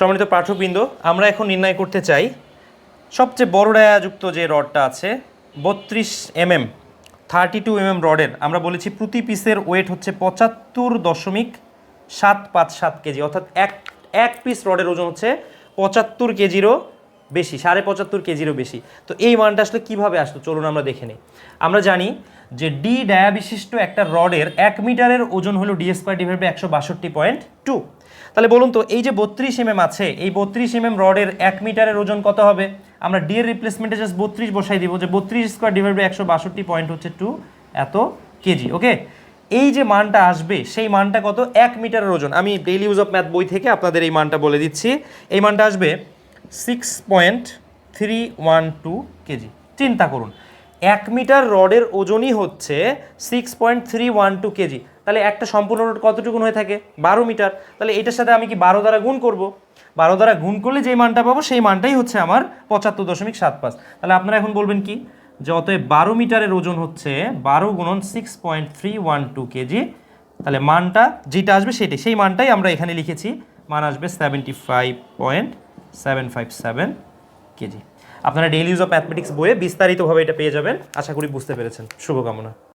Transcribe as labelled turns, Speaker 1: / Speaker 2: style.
Speaker 1: সম্মানিত পাঠকবৃন্দ, আমরা এখন নির্ণয় করতে চাই সবচেয়ে বড় ডায়াযুক্ত যে রডটা আছে, বত্রিশ এমএম থার্টি টু এমএম রডের, আমরা বলেছি প্রতি পিসের ওয়েট হচ্ছে পঁচাত্তর দশমিক সাত পাঁচ সাত কেজি, অর্থাৎ এক এক পিস রডের ওজন হচ্ছে পঁচাত্তর কেজিরও বেশি, সাড়ে পঁচাত্তর কেজিরও বেশি। তো এই মানটা আসলে কীভাবে আসলো? চলুন আমরা দেখে নিই। আমরা জানি যে ডি ডায়া বিশিষ্ট একটা রডের এক মিটারের ওজন হলো ডি স্কোয়ার ডিভাইড একশো বাষট্টি পয়েন্ট টু তাহলে বলুন তো, এই যে বত্রিশ এমএম আছে, এই বত্রিশ এমএম রডের এক মিটারের ওজন কত হবে? আমরা ডি এর রিপ্লেসমেন্টে জাস্ট বত্রিশ বসাই দিব যে বত্রিশ স্কোয়ার ডিভাইড একশো বাষট্টি পয়েন্ট হচ্ছে টু এত কেজি ওকে এই যে মানটা আসবে, সেই মানটা কত? এক মিটারের ওজন। আমি ডেইলি ইউজ অফ ম্যাথ বই থেকে আপনাদের এই মানটা বলে দিচ্ছি। এই মানটা আসবে six point three one two KG. চিন্তা করুন, এক মিটার রডের ওজনই হচ্ছে six point three one two KG. তাহলে একটা সম্পূর্ণ রড কতটুকুন হয়ে থাকে? বারো মিটার। তাহলে এটার সাথে আমি কি বারো দ্বারা গুণ করব? বারো দ্বারা গুণ করলে যেই মানটা পাবো, সেই মানটাই হচ্ছে আমার পঁচাত্তর দশমিক সাত পাঁচ। তাহলে আপনারা এখন বলবেন কি? যে অতএব বারো মিটারের ওজন হচ্ছে বারো গুণন six point three one two KG. তাহলে মানটা যেটা আসবে সেটাই। সেই মানটাই আমরা এখানে লিখেছি। মান আসবে seventy five point seven five seven KG. আপনারা ডেইলি ইউজ অফ ম্যাথমেটিক্স বইয়ে বিস্তারিতভাবে এটা পেয়ে যাবেন। আশা করি বুঝতে পেরেছেন। শুভকামনা।